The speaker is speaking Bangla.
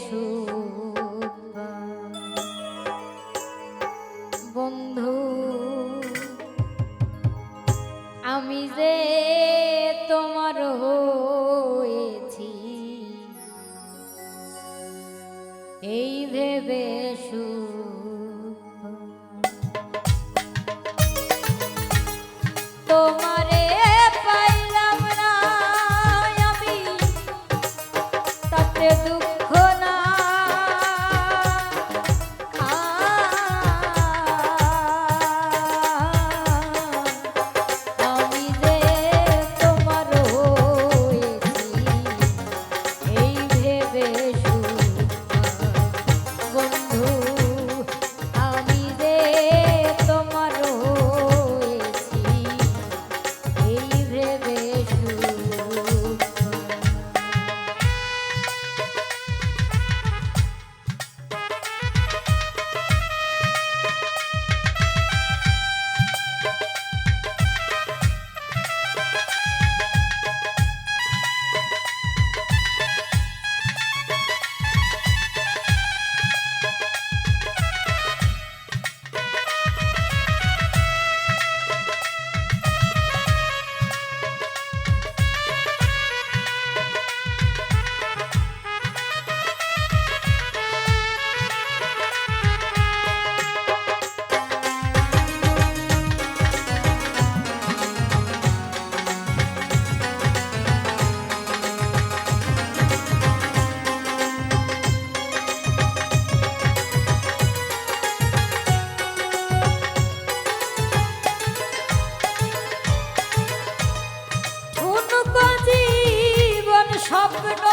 সুখ। বন্ধু আমি যে তোমার এই ভেবে হবে